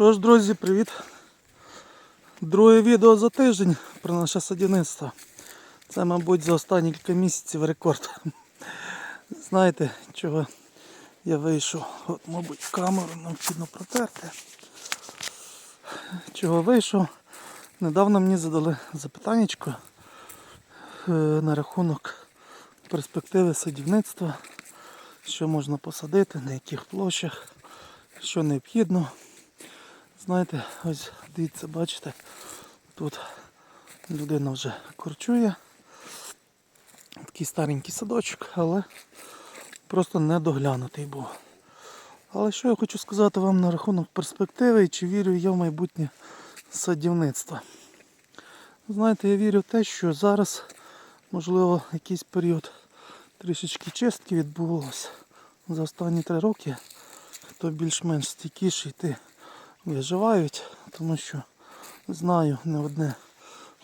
Що ж, друзі, привіт! Друге відео за тиждень про наше садівництво. Це, мабуть, за останні кілька місяців рекорд. Знаєте, чого я вийшов? От, мабуть, камеру необхідно протерти. Чого вийшов? Недавно мені задали запитаннячко е, на рахунок перспективи садівництва, що можна посадити, на яких площах, що необхідно. Знаєте, ось дивіться, бачите, тут людина вже корчує. Такий старенький садочок, але просто недоглянутий був. Але що я хочу сказати вам на рахунок перспективи і чи вірю я в майбутнє садівництва. Знаєте, я вірю в те, що зараз, можливо, якийсь період трішечки чистки відбувалося за останні три роки. Хто більш-менш стійкіший, ти виживають, тому що знаю не одне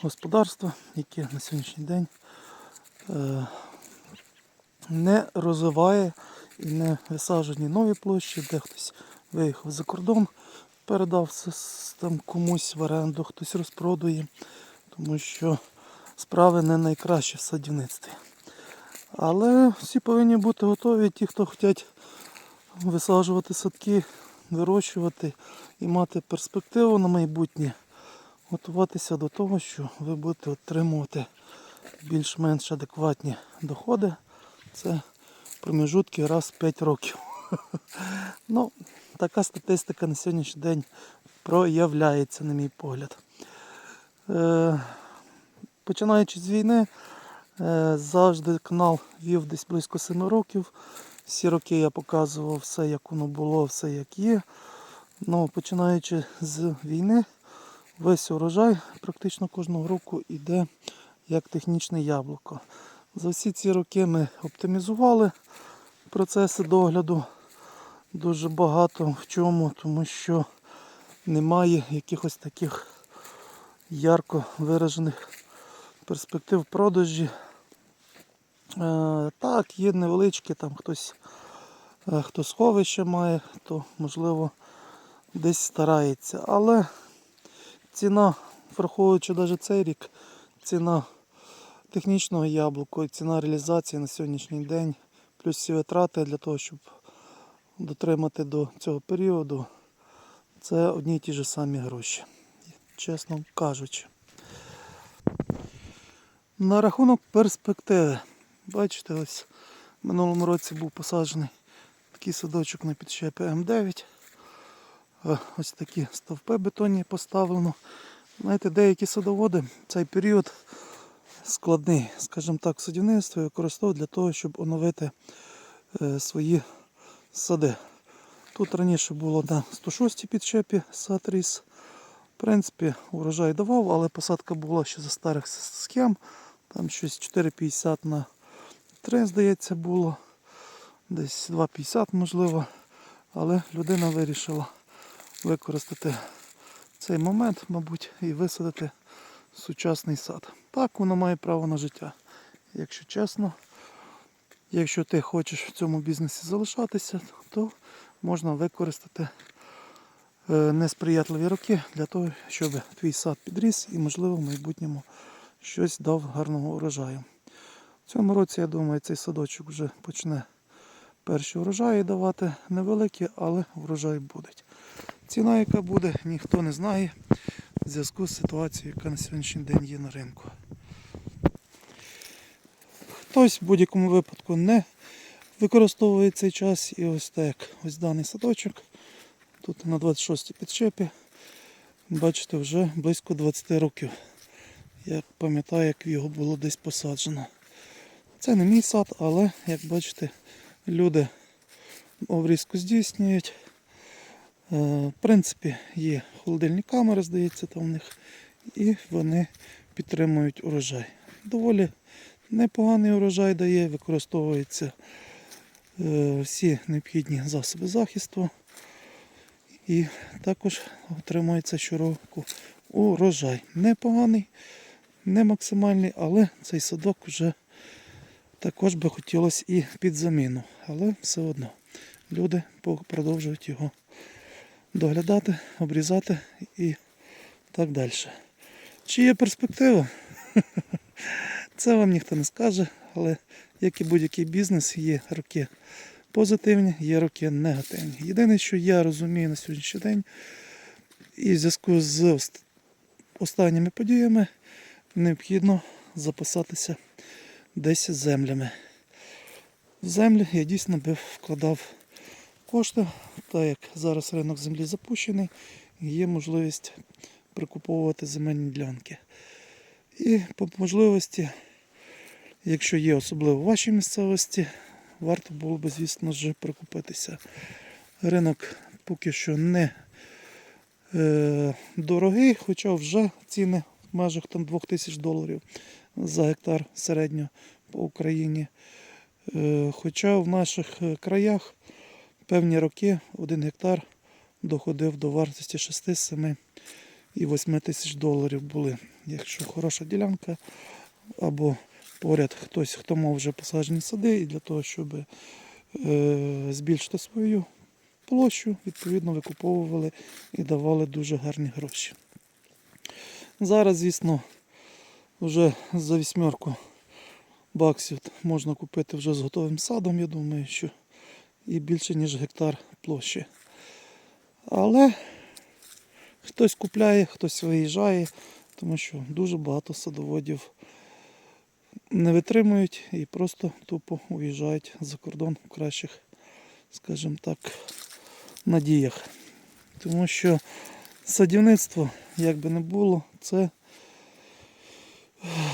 господарство, яке на сьогоднішній день е, не розвиває і не висаджує ні нові площі, де хтось виїхав за кордон, передав там комусь в оренду, хтось розпродує, тому що справи не найкращі в садівництві. Але всі повинні бути готові, ті, хто хочуть висаджувати садки, вирощувати і мати перспективу на майбутнє, готуватися до того, що ви будете отримувати більш-менш адекватні доходи. Це проміжутки раз в 5 років. Ну, така статистика на сьогоднішній день проявляється, на мій погляд. Е, починаючи з війни, е, завжди канал вів десь близько 7 років. Всі роки я показував все, як воно було, все як є. Ну, починаючи з війни, весь урожай практично кожного року йде як технічне яблуко. За всі ці роки ми оптимізували процеси догляду дуже багато в чому, тому що немає якихось таких ярко виражених перспектив продажі. Е, так, є невеличкі, там хтось, е, хто сховище має, то можливо десь старається. Але ціна, враховуючи навіть цей рік, ціна технічного яблука і ціна реалізації на сьогоднішній день, плюс всі витрати для того, щоб дотримати до цього періоду, це одні й ті ж самі гроші, чесно кажучи. На рахунок перспективи. Бачите, ось в минулому році був посаджений такий садочок на підщепі М9. Е, Ось такі стовпи бетонні поставлено. Знаєте, деякі садоводи цей період складний, скажімо так, в садівництві використовують для того, щоб оновити е, свої сади. Тут раніше було на 106 підщепі сад ріс. В принципі, урожай давав, але посадка була ще за старих схем. Там щось 4,50 на 3, здається, було. Десь 2,50 можливо. Але людина вирішила використати цей момент, мабуть, і висадити сучасний сад. Так воно має право на життя. Якщо чесно, якщо ти хочеш в цьому бізнесі залишатися, то можна використати е, несприятливі роки для того, щоб твій сад підріс і, можливо, в майбутньому щось дав гарного урожаю. Цьому році, я думаю, цей садочок вже почне перші урожаї давати невеликі, але врожай будуть. Ціна, яка буде, ніхто не знає в зв'язку з ситуацією, яка на сьогоднішній день є на ринку. Хтось в будь-якому випадку не використовує цей час і ось так, ось даний садочок. Тут на 26-й підчепі. Бачите, вже близько 20 років. Я пам'ятаю, як його було десь посаджено. Це не мій сад, але, як бачите, люди обрізку здійснюють. Е, В принципі, є холодильні камери, здається, там у них, і вони підтримують урожай. Доволі непоганий урожай дає, використовуються е, всі необхідні засоби захисту. І також отримується щороку урожай. Непоганий, не максимальний, але цей садок вже також би хотілося і під заміну. Але все одно люди продовжують його доглядати, обрізати і так далі. Чи є перспектива? Це вам ніхто не скаже, але як і будь-який бізнес, є роки позитивні, є роки негативні. Єдине, що я розумію на сьогоднішній день, і в зв'язку з останніми подіями необхідно записатися десь з землями. В землі я дійсно би вкладав кошти, так як зараз ринок землі запущений, є можливість прикуповувати земельні ділянки. І по можливості, якщо є особливо в вашій місцевості, варто було би, звісно ж, прикупитися. Ринок поки що не е, дорогий, хоча вже ціни в межах там 2000 доларів за гектар середньо по Україні. Е, Хоча в наших е, краях певні роки один гектар доходив до вартості 6, 7 і 8 тисяч доларів були. Якщо хороша ділянка або поряд хтось, хто мав вже посаджені сади, і для того, щоб е, збільшити свою площу, відповідно викуповували і давали дуже гарні гроші. Зараз, звісно, вже за вісьмерку баксів можна купити вже з готовим садом, я думаю, що і більше, ніж гектар площі. Але хтось купляє, хтось виїжджає, тому що дуже багато садоводів не витримують і просто тупо уїжджають за кордон в кращих, скажімо так, надіях. Тому що садівництво, як би не було, це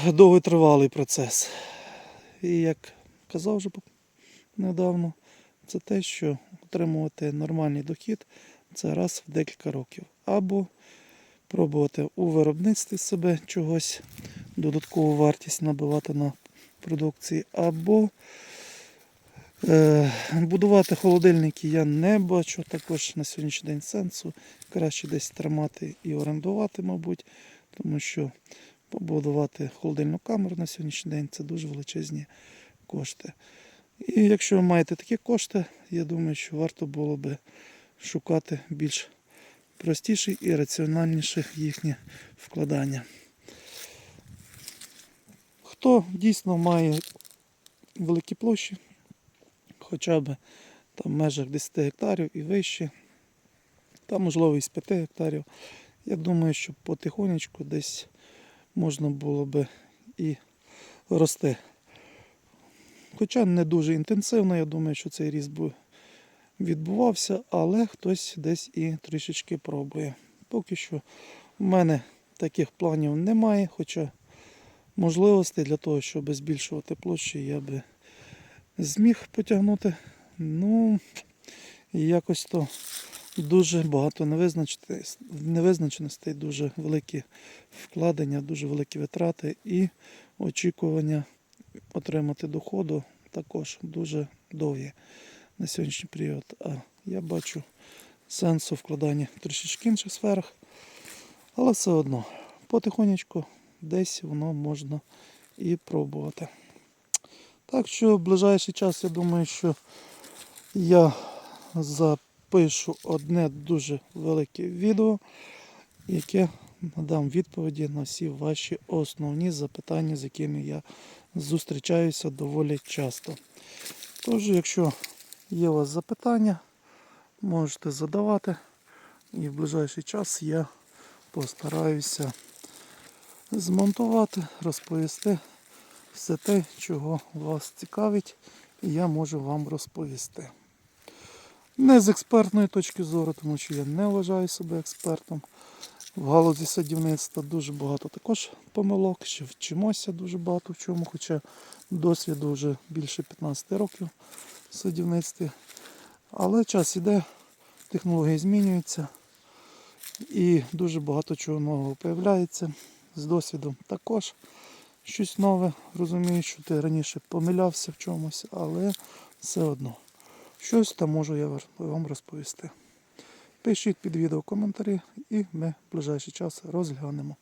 довготривалий процес. І як казав вже недавно, це те, що отримувати нормальний дохід це раз в декілька років. Або пробувати у виробництві себе чогось, додаткову вартість набивати на продукції, або будувати холодильники я не бачу також на сьогоднішній день сенсу. Краще десь тримати і орендувати, мабуть, тому що побудувати холодильну камеру на сьогоднішній день це дуже величезні кошти. І якщо ви маєте такі кошти, я думаю, що варто було би шукати більш простіші і раціональніші їхні вкладання. Хто дійсно має великі площі, хоча б там в межах 10 гектарів і вище, та можливо і з 5 гектарів, я думаю, що потихонечку десь можна було би і рости. Хоча не дуже інтенсивно, я думаю, що цей ріст відбувався, але хтось десь і трішечки пробує. Поки що в мене таких планів немає, хоча можливостей для того, щоб збільшувати площі, я би зміг потягнути. Ну, якось то дуже багато невизначеностей, дуже великі вкладення, дуже великі витрати і очікування отримати доходу також дуже довгі на сьогоднішній період. А я бачу сенсу вкладання в трішечки інших сферах. Але все одно, потихонечку десь воно можна і пробувати. Так що в ближайший час я думаю, що я запишу одне дуже велике відео, яке надам відповіді на всі ваші основні запитання, з якими я зустрічаюся доволі часто. Тож, якщо є у вас запитання, можете задавати. І в ближайший час я постараюся змонтувати, розповісти все те, чого вас цікавить, і я можу вам розповісти. Не з експертної точки зору, тому що я не вважаю себе експертом. В галузі садівництва дуже багато також помилок, ще вчимося дуже багато в чому, хоча досвіду вже більше 15 років в садівництві. Але час іде, технології змінюються і дуже багато чого нового з'являється. З досвідом також щось нове. Розумію, що ти раніше помилявся в чомусь, але все одно. Щось там можу я вам розповісти. Пишіть під відео коментарі і ми в ближайший час розглянемо.